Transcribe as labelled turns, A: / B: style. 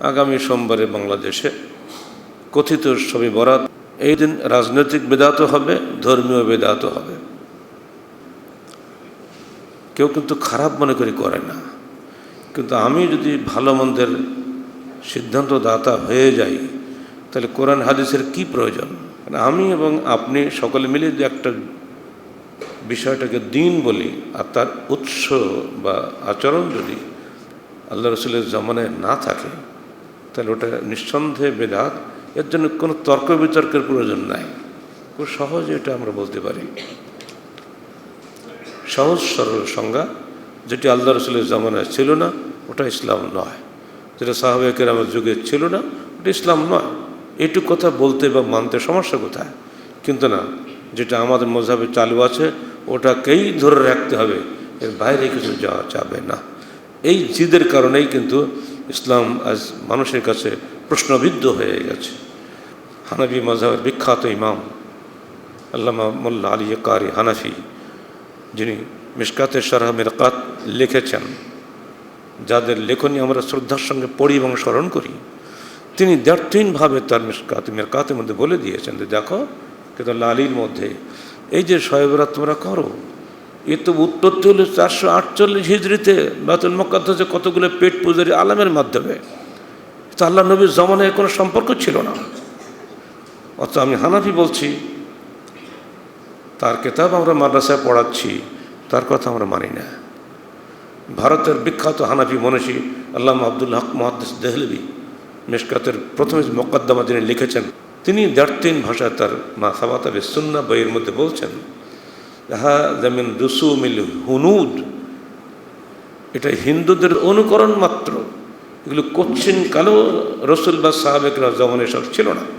A: আগামী সোমবারে বাংলাদেশে কথিত ছবি বরাত। এই দিন রাজনৈতিক বেদাতও হবে, ধর্মীয় বেদাতও হবে। কেউ কিন্তু খারাপ মনে করে করে না। কিন্তু আমি যদি ভালো মন্দের সিদ্ধান্ত দাতা হয়ে যাই, তাহলে কোরআন হাদিসের কি প্রয়োজন? মানে আমি এবং আপনি সকলে মিলে যে একটা বিষয়টাকে দিন বলি, আর তার উৎস বা আচরণ যদি আল্লাহ রসুলের জমানায় না থাকে তাহলে ওটা নিঃসন্দেহে বেদাত। এর জন্য কোনো তর্ক বিতর্কের প্রয়োজন নাই। খুব সহজে এটা আমরা বলতে পারি। সহজ সরল সংজ্ঞা, যেটি আল্লাহ রসুলের জমানায় ছিল না, ওটা ইসলাম নয়। যেটা সাহাবেকের আমার যুগে ছিল না, ওটা ইসলাম নয়। এইটুকু কথা বলতে বা মানতে সমস্যা কোথায়? কিন্তু না, যেটা আমাদের মজাবে চালু আছে, ওটাকেই ধরে রাখতে হবে। এর বাইরে কিছু যাওয়া যাবে না। এই জিদের কারণেই কিন্তু ইসলাম আজ মানুষের কাছে প্রশ্নবিদ্ধ হয়ে গেছে। হানাবি মজাবের বিখ্যাত ইমাম আল্লামা মোল্লা আলী কারি হানাফি, যিনি মিসকাতের সারাহ মেরকাত লিখেছেন, যাদের লেখনী আমরা শ্রদ্ধার সঙ্গে পড়ি এবং স্মরণ করি, তিনি দ্ব্যর্থহীনভাবে তার মিসকাত, মেরকাতের মধ্যে বলে দিয়েছেন যে, দেখো, কিন্তু লালির মধ্যে এই যে শয়েবরাত তোমরা করো এ তো উৎপত্তি হলো চারশো আটচল্লিশ হিজড়িতে বাতুল মকাদ্দাসে কতগুলো পেট পুজারি আলামের মাধ্যমে। তো আল্লাহ নবীর জমানায় কোনো সম্পর্ক ছিল না। অত আমি হানাফি বলছি, তার কেতাব আমরা মাদ্রাসায় পড়াচ্ছি, তার কথা আমরা মানি না। ভারতের বিখ্যাত হানাফি মনীষী আল্লাহ আব্দুল হক মহাদ্দেস দেহলবি, মেশকাতের প্রথমে মোকদ্দমা যিনি লিখেছেন, তিনি দ্বার্থীন ভাষায় তার মা সাবাতাবে সুন্না বইয়ের মধ্যে বলছেন হা মিন রুসুমিল হুনুদ। এটা হিন্দুদের অনুকরণ মাত্র। এগুলো কচ্ছিন কালো রসুল বা সাহাবেকরা যেমন এসব ছিল না।